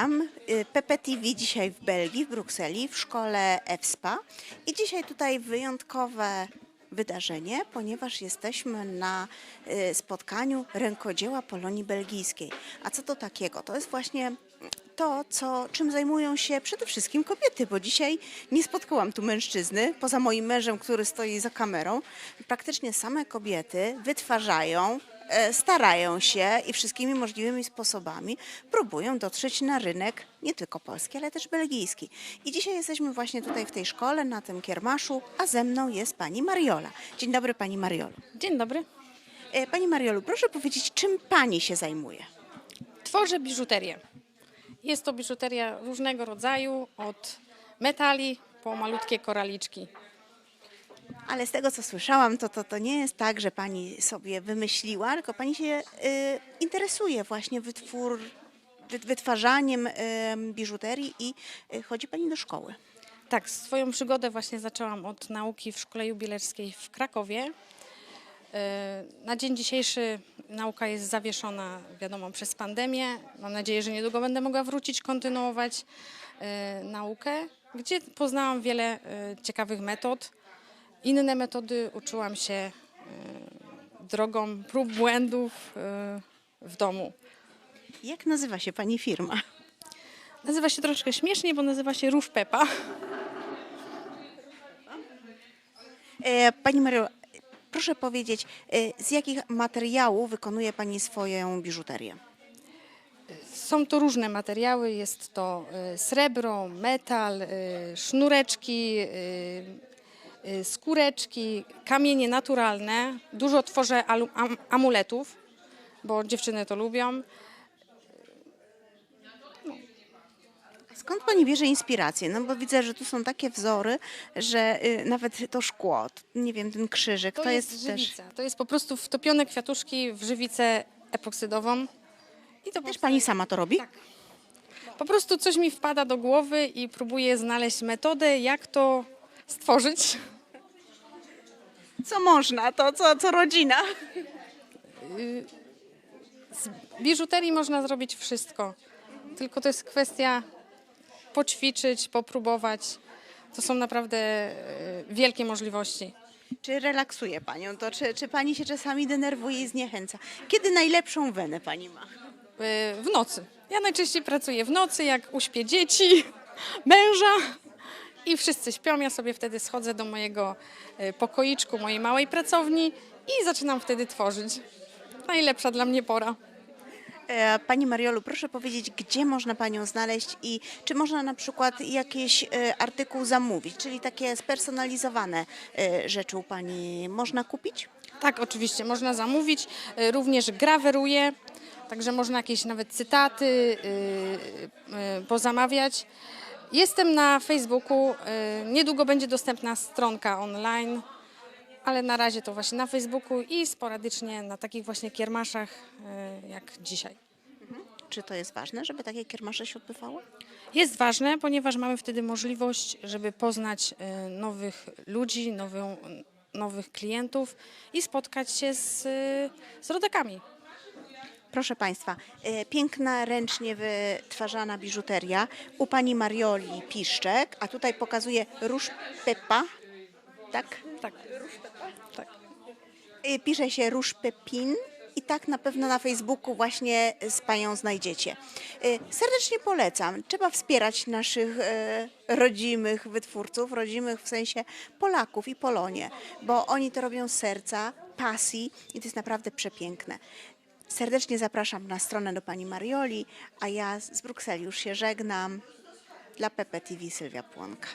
Witam. Y, PPTV dzisiaj w Belgii, w Brukseli, w szkole EFSPA. I dzisiaj tutaj wyjątkowe wydarzenie, ponieważ jesteśmy na y, spotkaniu rękodzieła Polonii Belgijskiej. A co to takiego? To jest właśnie to, co, czym zajmują się przede wszystkim kobiety, bo dzisiaj nie spotkałam tu mężczyzny, poza moim mężem, który stoi za kamerą. Praktycznie same kobiety wytwarzają starają się i wszystkimi możliwymi sposobami próbują dotrzeć na rynek nie tylko polski, ale też belgijski. I dzisiaj jesteśmy właśnie tutaj w tej szkole, na tym kiermaszu, a ze mną jest pani Mariola. Dzień dobry pani Mariolu. Dzień dobry. E, Pani Mariolu, proszę powiedzieć, czym pani się zajmuje? Tworzę biżuterię. Jest to biżuteria różnego rodzaju, od metali po malutkie koraliczki. Ale z tego, co słyszałam, to, to, to nie jest tak, że pani sobie wymyśliła, tylko pani się y, interesuje właśnie wytwór, wy, wytwarzaniem y, biżuterii i y, chodzi pani do szkoły. Tak, swoją przygodę właśnie zaczęłam od nauki w Szkole Jubilerskiej w Krakowie. E, Na dzień dzisiejszy nauka jest zawieszona, wiadomo, przez pandemię. Mam nadzieję, że niedługo będę mogła wrócić, kontynuować e, naukę, gdzie poznałam wiele e, ciekawych metod. Inne metody uczyłam się e, drogą prób błędów e, w domu. Jak nazywa się pani firma? Nazywa się troszkę śmiesznie, bo nazywa się Róż Pepa. E, Pani Mario, proszę powiedzieć, z jakich materiałów wykonuje Pani swoją biżuterię? Są to różne materiały, jest to srebro, metal, sznureczki, skóreczki, kamienie naturalne. Dużo tworzę amuletów, bo dziewczyny to lubią. Skąd Pani bierze inspirację? No bo widzę, że tu są takie wzory, że y, nawet to szkło, nie wiem, ten krzyżyk, to, To, jest, też... żywica. To jest po prostu wtopione kwiatuszki w żywicę epoksydową. I to Też Pani sama to robi? Tak. Po prostu coś mi wpada do głowy i próbuję znaleźć metodę, jak to stworzyć. Co można, to co, co rodzina. biżuterii można zrobić wszystko. Tylko to jest kwestia poćwiczyć, popróbować. To są naprawdę e, wielkie możliwości. Czy relaksuje Panią to? Czy, czy Pani się czasami denerwuje i zniechęca? Kiedy najlepszą wenę Pani ma? E, W nocy. Ja najczęściej pracuję w nocy, jak uśpię dzieci, męża i wszyscy śpią. Ja sobie wtedy schodzę do mojego e, pokoiczku, mojej małej pracowni i zaczynam wtedy tworzyć. Najlepsza dla mnie pora. E, Pani Mariolu, proszę powiedzieć, gdzie można Panią znaleźć i czy można na przykład jakiś e, artykuł zamówić, czyli takie spersonalizowane rzeczy u Pani można kupić? Tak, oczywiście, można zamówić. Y, Również graweruję, także można jakieś nawet cytaty y, y, pozamawiać. Jestem na Facebooku, y, niedługo będzie dostępna stronka online, ale na razie to właśnie na Facebooku i sporadycznie na takich właśnie kiermaszach y, jak dzisiaj. Czy to jest ważne, żeby takie kiermasze się odbywały? Jest ważne, ponieważ mamy wtedy możliwość, żeby poznać y, nowych ludzi, nową, nowych klientów i spotkać się z, z rodakami. Proszę Państwa, e, piękna, ręcznie wytwarzana biżuteria u Pani Marioli Piszczek, a tutaj pokazuje róż Pepa, tak? Tak. tak. E, Pisze się róż Pepin i tak na pewno na Facebooku właśnie z Panią znajdziecie. E, Serdecznie polecam. Trzeba wspierać naszych rodzimych wytwórców, rodzimych w sensie Polaków i Polonie, bo oni to robią z serca, pasji i to jest naprawdę przepiękne. Serdecznie zapraszam na stronę do Pani Marioli, a ja z Brukseli już się żegnam. Dla PPTV Sylwia Płonka.